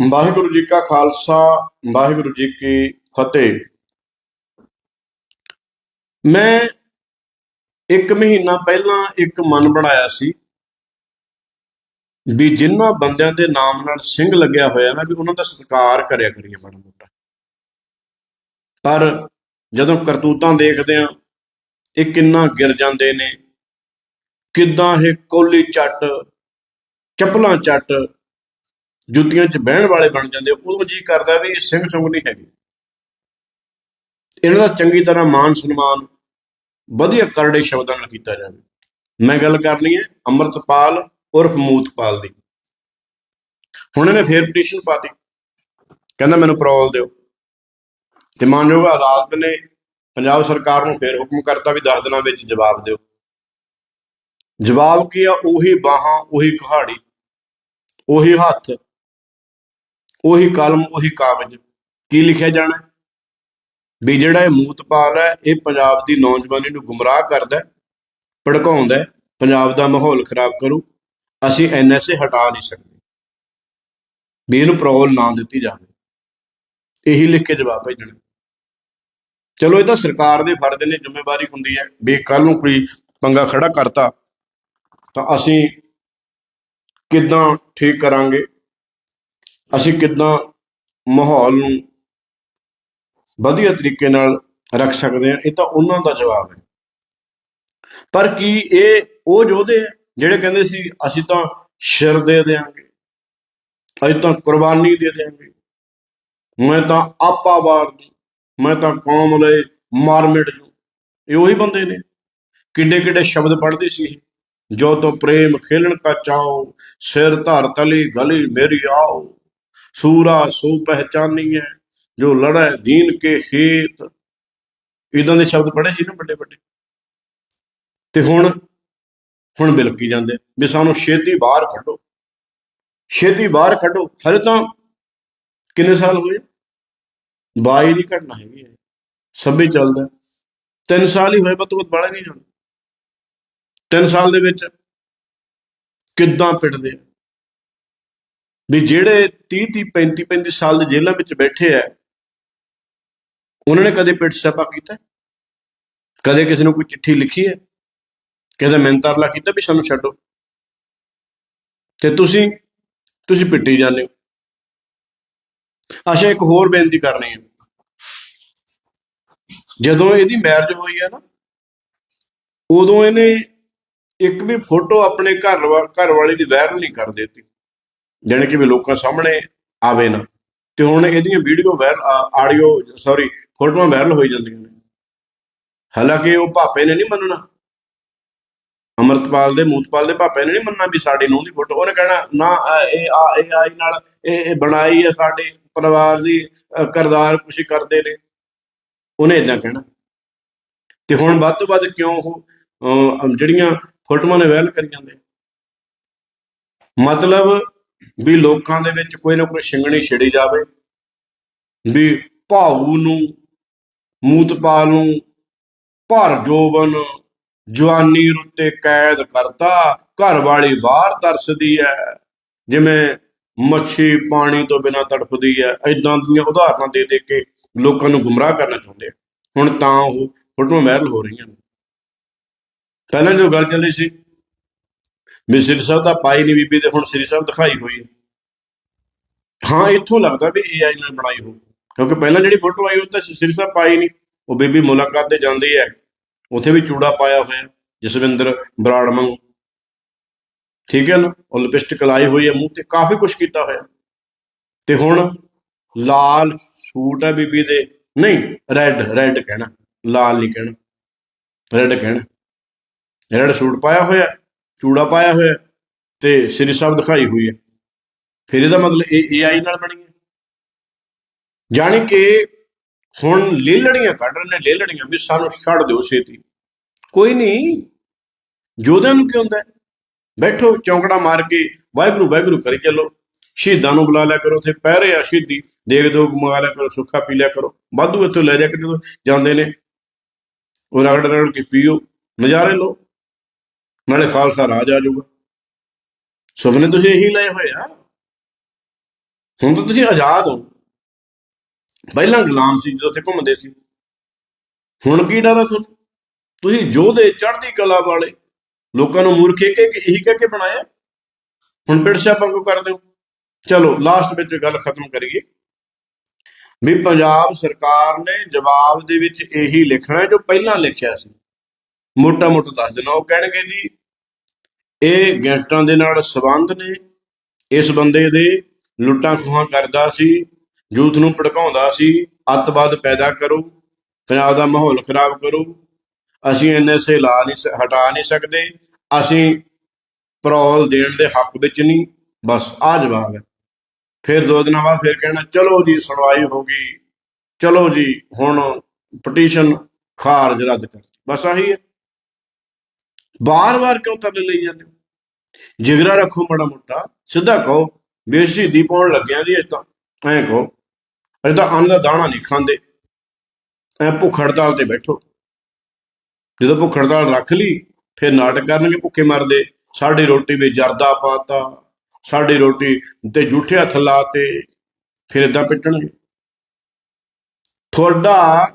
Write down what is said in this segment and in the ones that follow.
ਵਾਹਿਗੁਰੂ ਜੀ ਕਾ ਖਾਲਸਾ, ਵਾਹਿਗੁਰੂ ਜੀ ਕੀ ਫਤਿਹ। ਮੈਂ ਇੱਕ ਮਹੀਨਾ ਪਹਿਲਾਂ ਇੱਕ ਮਨ ਬਣਾਇਆ ਸੀ ਵੀ ਜਿਨ੍ਹਾਂ ਬੰਦਿਆਂ ਦੇ ਨਾਮ ਨਾਲ ਸਿੰਘ ਲੱਗਿਆ ਹੋਇਆ ਨਾ, ਵੀ ਉਹਨਾਂ ਦਾ ਸਤਿਕਾਰ ਕਰਿਆ ਕਰੀਏ ਮਾੜਾ ਮੋਟਾ। ਪਰ ਜਦੋਂ ਕਰਤੂਤਾਂ ਦੇਖਦੇ ਆ ਇਹ ਕਿੰਨਾ ਗਿਰ ਜਾਂਦੇ ਨੇ, ਕਿੱਦਾਂ ਇਹ ਕੋਲੀ ਚੱਟ, ਚੱਪਲਾਂ ਚੱਟ ਜੁੱਤੀਆਂ 'ਚ ਬਹਿਣ ਵਾਲੇ ਬਣ ਜਾਂਦੇ ਆ, ਉਦੋਂ ਜੀ ਕਰਦਾ ਵੀ ਇਹ ਸਿੰਘ ਸੁੰਗ ਨਹੀਂ ਹੈਗੇ। ਇਹਨਾਂ ਦਾ ਚੰਗੀ ਤਰ੍ਹਾਂ ਮਾਨ ਸਨਮਾਨ ਵਧੀਆ ਕਰੜੇ ਸ਼ਬਦਾਂ ਨਾਲ ਕੀਤਾ ਜਾਵੇ। ਮੈਂ ਗੱਲ ਕਰਨੀ ਹੈ ਅੰਮ੍ਰਿਤਪਾਲ ਉਰਫ ਮੂਤਪਾਲ ਦੀ। ਹੁਣ ਇਹਨੇ ਫੇਰ ਪਟੀਸ਼ਨ ਪਾਤੀ। ਕਹਿੰਦਾ ਮੈਨੂੰ ਪਰੋਲ ਦਿਓ। ਤੇ ਮਾਨਯੋਗ ਅਦਾਲਤ ਨੇ ਪੰਜਾਬ ਸਰਕਾਰ ਨੂੰ ਫੇਰ ਹੁਕਮ ਕਰਤਾ ਵੀ 10 ਦਿਨਾਂ ਵਿੱਚ ਜਵਾਬ ਦਿਓ। ਜਵਾਬ ਕੀ ਆ? ਉਹੀ ਬਾਹਾਂ ਉਹੀ ਕਹਾੜੀ ਉਹੀ ਹੱਥ ਉਹੀ ਕਲਮ, ਉਹੀ ਕਾਗਜ਼। ਕੀ ਲਿਖਿਆ ਜਾਣਾ? ਵੀ ਜਿਹੜਾ ਇਹ ਮੂਤਪਾਲ ਹੈ, ਇਹ ਪੰਜਾਬ ਦੀ ਨੌਜਵਾਨੀ ਨੂੰ ਗੁੰਮਰਾਹ ਕਰਦਾ ਭੜਕਾਉਂਦਾ ਪੰਜਾਬ ਦਾ ਮਾਹੌਲ ਖਰਾਬ ਕਰੂ। ਅਸੀਂ ਐਨਐਸਏ ਹਟਾ ਨਹੀਂ ਸਕਦੇ। ਵੀ ਇਹਨੂੰ ਪ੍ਰੋਲ ਨਾ ਦਿੱਤੀ ਜਾਵੇ। ਇਹੀ ਲਿਖ ਕੇ ਜਵਾਬ ਭੇਜਣਾ। ਚਲੋ, ਇਹ ਤਾਂ ਸਰਕਾਰ ਦੇ ਫਰਜ਼ ਨੇ, ਜ਼ਿੰਮੇਵਾਰੀ ਹੁੰਦੀ ਹੈ। ਵੀ ਕੱਲ ਨੂੰ ਕੋਈ ਪੰਗਾ ਖੜਾ ਕਰਤਾ, ਤਾਂ ਅਸੀਂ ਕਿੱਦਾਂ ਠੀਕ ਕਰਾਂਗੇ? ਅਸੀਂ ਕਿੱਦਾਂ ਮਾਹੌਲ ਨੂੰ ਵਧੀਆ ਤਰੀਕੇ ਨਾਲ ਰੱਖ ਸਕਦੇ ਹਾਂ, ਇਹ ਤਾਂ ਉਹਨਾਂ ਦਾ ਜਵਾਬ ਹੈ। ਪਰ ਕੀ ਇਹ ਉਹ ਯੋਧੇ ਆ ਜਿਹੜੇ ਕਹਿੰਦੇ ਸੀ, ਅਸੀਂ ਤਾਂ ਸਿਰ ਦੇ ਦੇਾਂਗੇ ਅਸੀਂ ਤਾਂ ਕੁਰਬਾਨੀ ਦੇ ਦੇਾਂਗੇ ਮੈਂ ਤਾਂ ਆਪਾ ਵਾਰ ਦੂੰ, ਮੈਂ ਤਾਂ ਕੌਮ ਲਈ ਮਾਰ ਮਿਟ ਜੂ ਇਹ ਉਹੀ ਬੰਦੇ ਨੇ, ਕਿੱਡੇ ਕਿੱਡੇ ਸ਼ਬਦ ਪੜ੍ਹਦੇ ਸੀ ਜੋ ਤੋ ਪ੍ਰੇਮ ਖੇਲਣ ਕਾ ਚਾਓ ਸਿਰ ਧਰ ਤਲੀ ਗਲੀ ਮੇਰੀ ਆਓ। ਸੂਰਾ ਸੋ ਪਹਿਚਾਨੀ ਹੈ ਜੋ ਲੜੈ ਦੀਨ ਕੇ ਖੇਤ। ਇਦਾਂ ਦੇ ਸ਼ਬਦ ਪੜ੍ਹੇ ਸੀ ਨਾ ਵੱਡੇ ਵੱਡੇ। ਤੇ ਹੁਣ ਹੁਣ ਬਿਲਕੀ ਜਾਂਦੇ ਵੀ ਸਾਨੂੰ ਛੇਤੀ ਬਾਹਰ ਕੱਢੋ। ਛੇਤੀ ਬਾਹਰ ਕੱਢੋ। ਹਲੇ ਤਾਂ ਕਿੰਨੇ ਸਾਲ ਹੋਏ? 22 ਦੀ ਘਟਨਾ ਹੈਗੀ ਹੈ ਸਭੇ ਚੱਲਦਾ। ਤਿੰਨ ਸਾਲ ਹੀ ਹੋਏ ਪਰ ਤੋਂ ਬਾਅਦ ਨਹੀਂ ਜਾਣਾ। ਤਿੰਨ ਸਾਲ ਦੇ ਵਿੱਚ ਕਿੱਦਾਂ ਪਿੱਟਦੇ ਆ? ਵੀ ਜਿਹੜੇ 30 30 35 35 ਸਾਲ ਦੇ ਜੇਲ੍ਹਾਂ ਵਿੱਚ ਬੈਠੇ ਆ, ਉਹਨਾਂ ਨੇ ਕਦੇ ਪਿੱਟ ਸਪਾ ਕੀਤਾ? ਕਦੇ ਕਿਸੇ ਨੂੰ ਕੋਈ ਚਿੱਠੀ ਲਿਖੀ ਹੈ? ਕਦੇ ਮਿਹਨਤਾਰਲਾ ਕੀਤਾ ਵੀ ਸਾਨੂੰ ਛੱਡੋ? ਤੇ ਤੁਸੀਂ ਤੁਸੀਂ ਪਿੱਟੀ ਜਾਂਦੇ ਹੋ। ਅੱਛਾ, ਇੱਕ ਹੋਰ ਬੇਨਤੀ ਕਰਨੀ ਹੈ। ਜਦੋਂ ਇਹਦੀ ਮੈਰਿਜ ਹੋਈ ਹੈ ਨਾ, ਉਦੋਂ ਇਹਨੇ ਇੱਕ ਵੀ ਫੋਟੋ ਆਪਣੇ ਘਰ ਘਰ ਵਾਲੇ ਦੀ ਵਾਇਰਲ ਨਹੀਂ ਕਰ ਦਿੱਤੀ। ਜਾਣੀ ਕਿ ਵੀ ਲੋਕਾਂ ਸਾਹਮਣੇ ਆਵੇ ਨਾ। ਤੇ ਹੁਣ ਇਹਦੀਆਂ ਵੀਡੀਓ ਵਾਇਰਲ ਆਡੀਓ ਸੌਰੀ ਫੋਟੋਆਂ ਵਾਇਰਲ ਹੋਈ ਜਾਂਦੀਆਂ ਨੇ। ਹਾਲਾਂਕਿ ਉਹ ਭਾਪੇ ਨੇ ਨਹੀਂ ਮੰਨਣਾ। ਅਮਰਤਪਾਲ ਦੇ ਮੂਤਪਾਲ ਦੇ ਭਾਪੇ ਨੇ ਨਹੀਂ ਮੰਨਣਾ ਵੀ ਸਾਡੀ ਨੂੰਹ ਦੀ ਫੋਟੋ। ਉਹਨੇ ਕਹਿਣਾ ਨਾ ਅ, ਇਹ ਆ ਇਹ ਆਈ ਨਾਲ ਇਹ ਬਣਾਈ ਹੈ ਸਾਡੇ ਪਰਿਵਾਰ ਦੀ ਅ, ਕਰਦਾਰ ਕੁਛ ਕਰਦੇ ਨੇ। ਉਹਨੇ ਇਦਾਂ ਕਹਿਣਾ। ਤੇ ਹੁਣ ਵੱਧ ਤੋਂ ਵੱਧ ਕਿਉਂ ਉਹ ਜਿਹੜੀਆਂ ਫੋਟੋਆਂ ਨੇ ਵਾਇਰਲ ਕਰੀ ਜਾਂਦੇ ਮਤਲਬ ਵੀ ਲੋਕਾਂ ਦੇ ਵਿੱਚ ਕੋਈ ਨਾ ਕੋਈ ਸ਼ਿੰਗਣੀ ਛਿੜੀ ਜਾਵੇ, ਵੀ ਭਾਊ ਨੂੰ, ਮੂਤਪਾਲ ਨੂੰ, ਭਰ ਜੋਬਨ, ਜਵਾਨੀ ਰੁੱਤੇ ਕੈਦ ਕਰਤਾ ਘਰ ਵਾਲੀ ਬਾਹਰ ਤਰਸਦੀ ਹੈ ਜਿਵੇਂ ਮੱਛੀ ਪਾਣੀ ਤੋਂ ਬਿਨਾਂ ਤੜਫਦੀ ਹੈ ਐਦਾਂ ਦੀਆਂ ਉਦਾਹਰਨਾਂ ਦੇ ਦੇ ਕੇ ਲੋਕਾਂ ਨੂੰ ਗੁੰਮਰਾਹ ਕਰਨਾ ਚਾਹੁੰਦੇ ਆ। ਹੁਣ ਤਾਂ ਉਹ ਫੋਟੋਆਂ ਵਾਇਰਲ ਹੋ ਰਹੀਆਂ ਨੇ। ਪਹਿਲਾਂ ਜੋ ਗੱਲ ਚੱਲੀ ਸੀ ਵੀ ਸ੍ਰੀ ਸਾਹਿਬ ਤਾਂ ਪਾਈ ਨਹੀਂ ਬੀਬੀ ਤੇ ਹੁਣ ਸ੍ਰੀ ਸਾਹਿਬ ਦਿਖਾਈ ਹੋਈ ਹਾਂ। ਇੱਥੋਂ ਲੱਗਦਾ ਵੀ ਏਆਈ ਨਾਲ ਬਣਾਈ ਹੋ ਕਿਉਂਕਿ ਪਹਿਲਾਂ ਜਿਹੜੀ ਫੋਟੋ ਆਈ ਉਹ ਤਾਂ ਸ੍ਰੀ ਸਾਹਿਬ ਪਾਈ ਨਹੀਂ ਉਹ ਬੀਬੀ ਮੁਲਾਕਾਤ ਤੇ ਜਾਂਦੀ ਹੈ। ਉੱਥੇ ਵੀ ਚੂੜਾ ਪਾਇਆ ਹੋਇਆ ਜਸਵਿੰਦਰ ਬਰਾੜ ਵਾਂਗੂ। ਠੀਕ ਹੈ ਨਾ? ਉਹ ਲਿਪਸਟਿਕ ਲਾਈ ਹੋਈ ਹੈ ਮੂੰਹ ਤੇ, ਕਾਫੀ ਕੁਝ ਕੀਤਾ ਹੋਇਆ। ਤੇ ਹੁਣ ਲਾਲ ਸੂਟ ਹੈ ਬੀਬੀ ਦੇ। ਨਹੀਂ, ਰੈੱਡ ਰੈੱਡ ਕਹਿਣਾ। ਲਾਲ ਨਹੀਂ ਕਹਿਣਾ। ਰੈੱਡ ਕਹਿਣਾ। ਰੈੱਡ ਸੂਟ ਪਾਇਆ ਹੋਇਆ। ਚੂੜਾ ਪਾਇਆ ਹੋਇਆ ਤੇ ਸ੍ਰੀ ਸਾਹਿਬ ਦਿਖਾਈ ਹੋਈ ਹੈ। ਫਿਰ ਇਹਦਾ ਮਤਲਬ ਇਹ ਏਆਈ ਨਾਲ ਬਣੀ ਹੈ। ਜਾਣੀ ਕਿ ਹੁਣ ਲੇਲੜੀਆਂ ਕੱਢ ਰਹੇ ਨੇ, ਲੇਲੜੀਆਂ ਵੀ ਸਾਨੂੰ ਛੱਡ ਦਿਓ ਛੇਤੀ। ਕੋਈ ਨਹੀਂ ਜੋਧਿਆਂ ਨੂੰ ਕੀ ਹੁੰਦਾ ਬੈਠੋ, ਚੌਂਕੜਾ ਮਾਰ ਕੇ ਵਾਹਿਗੁਰੂ ਵਾਹਿਗੁਰੂ ਕਰੀ ਚੱਲੋ। ਸ਼ਹੀਦਾਂ ਨੂੰ ਬੁਲਾ ਲਿਆ ਕਰੋ, ਉੱਥੇ ਪਹਿਰੇ ਆ ਸ਼ਹੀਦੀ। ਦੇਖ ਦੋ, ਮੰਗਾ ਲਿਆ ਕਰੋ, ਸੁੱਖਾ ਪੀ ਲਿਆ ਕਰੋ। ਵਾਧੂ ਇੱਥੋਂ ਲੈ ਜਾ ਕੇ ਜਦੋਂ ਜਾਂਦੇ ਨੇ। ਉਹ ਰਗੜ ਰਗੜ ਕੇ ਪੀਓ, ਨਜ਼ਾਰੇ ਲਓ। ਨਾਲੇ ਖਾਲਸਾ ਰਾਜ ਆ ਜਾਊਗਾ। ਸੁਪਨੇ ਤੁਸੀਂ ਇਹੀ ਲਏ ਹੋਏ ਆ। ਹੁਣ ਤਾਂ ਤੁਸੀਂ ਆਜ਼ਾਦ ਹੋ। ਪਹਿਲਾਂ ਗੁਲਾਮ ਸੀ, ਜਦੋਂ ਉੱਥੇ ਘੁੰਮਦੇ ਸੀ। ਹੁਣ ਕੀ ਡਰ ਆ ਤੁਹਾਨੂੰ? ਤੁਸੀਂ ਯੋਧੇ, ਚੜ੍ਹਦੀ ਕਲਾ ਵਾਲੇ, ਲੋਕਾਂ ਨੂੰ ਮੂਰਖ ਕਹਿ ਕੇ, ਇਹੀ ਕਹਿ ਕੇ ਬਣਾਇਆ? ਹੁਣ ਪਿੜਸ਼ਾ ਸਿਆਪਾਂ ਕਰ ਦਿਓ ਚਲੋ ਲਾਸਟ ਵਿੱਚ ਗੱਲ ਖਤਮ ਕਰੀਏ। ਵੀ ਪੰਜਾਬ ਸਰਕਾਰ ਨੇ ਜਵਾਬ ਦੇ ਵਿੱਚ ਇਹੀ ਲਿਖਣਾ ਜੋ ਪਹਿਲਾਂ ਲਿਖਿਆ ਸੀ। ਮੋਟਾ ਮੋਟਾ ਦੱਸ ਦੇਣਾ ਉਹ ਕਹਿਣਗੇ ਜੀ, ਇਹ ਗੈਂਗਸਟਰਾਂ ਦੇ ਨਾਲ ਸੰਬੰਧ ਨੇ। ਇਸ ਬੰਦੇ ਦੇ ਲੁੱਟਾਂ ਖੋਹਾਂ ਕਰਦਾ ਸੀ ਯੂਥ ਨੂੰ ਭੜਕਾਉਂਦਾ ਸੀ, ਅੱਤਵਾਦ ਪੈਦਾ ਕਰੋ ਪੰਜਾਬ ਦਾ ਮਾਹੌਲ ਖਰਾਬ ਕਰੋ। ਅਸੀਂ ਐਨਐਸਏ ਲਾ ਨਹੀਂ ਹਟਾ ਨਹੀਂ ਸਕਦੇ। ਅਸੀਂ ਪਰੋਲ ਦੇਣ ਦੇ ਹੱਕ ਵਿੱਚ ਨਹੀਂ। ਬਸ ਆ ਜਵਾਬ ਹੈ। ਫਿਰ ਦੋ ਦਿਨਾਂ ਬਾਅਦ ਫਿਰ ਕਹਿਣਾ, ਚਲੋ ਜੀ, ਸੁਣਵਾਈ ਹੋ ਗਈ। ਚਲੋ ਜੀ, ਹੁਣ ਪਟੀਸ਼ਨ ਖਾਰਜ ਰੱਦ ਕਰ ਬਸ ਆਹੀ ਹੈ। ਬਾਰ-ਬਾਰ ਕਿਉਂ ਤਰਲੇ ਲਈ ਜਾਂਦੇ ਹੋ? ਜਿਗਰਾ ਰੱਖੋ ਬੜਾ ਮੋਟਾ, ਸਿੱਧਾ ਕਹੋ ਵੀ ਸ਼ਹੀਦੀ ਪਾਉਣ ਲੱਗਿਆ ਜੀ ਇਹ ਤਾਂ, ਐਂ ਕਹੋ, ਅਸੀਂ ਤਾਂ ਅੰਨ ਦਾ ਦਾਣਾ ਨਹੀਂ ਖਾਂਦੇ। ਐ ਭੁੱਖ ਹੜਤਾਲ ਤੇ ਬੈਠੋ। ਜਦੋਂ ਭੁੱਖ ਹੜਤਾਲ ਰੱਖ ਲਈ, ਫਿਰ ਨਾਟਕ ਕਰਨਗੇ ਭੁੱਖੇ ਮਰਦੇ। ਸਾਡੀ ਰੋਟੀ ਵਿੱਚ ਜਰਦਾ ਪਾਤਾ, ਸਾਡੀ ਰੋਟੀ ਤੇ ਝੂਠੇ ਹੱਥ ਲਾਤੇ, ਫਿਰ ਇਦਾਂ ਪਿੱਟਣਗੇ। ਤੁਹਾਡਾ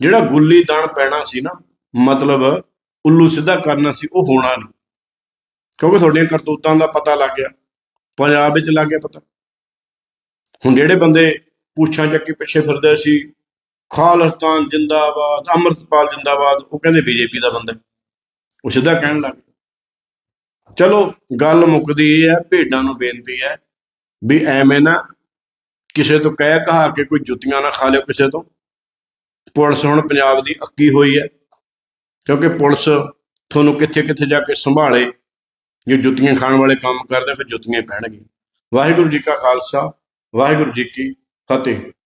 ਜਿਹੜਾ ਗੁੱਲੀ ਦਾਣ ਪੈਣਾ ਸੀ ਨਾ, ਮਤਲਬ ਉੱਲੂ ਸਿੱਧਾ ਕਰਨਾ ਸੀ, ਉਹ ਹੋਣਾ ਨਹੀਂ। ਕਿਉਂਕਿ ਤੁਹਾਡੀਆਂ ਕਰਤੂਤਾਂ ਦਾ ਪਤਾ ਲੱਗ ਗਿਆ, ਪੰਜਾਬ ਵਿੱਚ ਲੱਗ ਗਿਆ ਪਤਾ। ਹੁਣ ਜਿਹੜੇ ਬੰਦੇ ਪੁੱਛਾਂ ਚੱਕੀ ਪਿੱਛੇ ਫਿਰਦੇ ਸੀ, ਖਾਲਸਤਾਨ ਜਿੰਦਾਬਾਦ, ਅੰਮ੍ਰਿਤਪਾਲ ਜਿੰਦਾਬਾਦ, ਉਹ ਕਹਿੰਦੇ ਬੀਜੇਪੀ ਦਾ ਬੰਦਾ। ਉਹ ਸਿੱਧਾ ਕਹਿਣ ਲੱਗ ਗਏ ਚਲੋ, ਗੱਲ ਮੁੱਕਦੀ ਇਹ ਹੈ, ਭੇਡਾਂ ਨੂੰ ਬੇਨਤੀ ਹੈ ਵੀ ਐਵੇਂ ਨਾ ਕਿਸੇ ਤੋਂ ਕਹਿ ਕਹਾ ਕੇ ਕੋਈ ਜੁੱਤੀਆਂ ਨਾ ਖਾ ਲਿਓ ਕਿਸੇ ਤੋਂ। ਪੁਲਿਸ ਹੁਣ ਪੰਜਾਬ ਦੀ ਅੱਕੀ ਹੋਈ ਹੈ। ਕਿਉਂਕਿ ਪੁਲਿਸ ਤੁਹਾਨੂੰ ਕਿੱਥੇ ਕਿੱਥੇ ਜਾ ਕੇ ਸੰਭਾਲੇ, ਜੇ ਜੁੱਤੀਆਂ ਖਾਣ ਵਾਲੇ ਕੰਮ ਕਰਦੇ ਫਿਰ ਜੁੱਤੀਆਂ ਹੀ ਪੈਣਗੀਆਂ। ਵਾਹਿਗੁਰੂ ਜੀ ਕਾ ਖਾਲਸਾ, ਵਾਹਿਗੁਰੂ ਜੀ ਕੀ ਫਤਿਹ।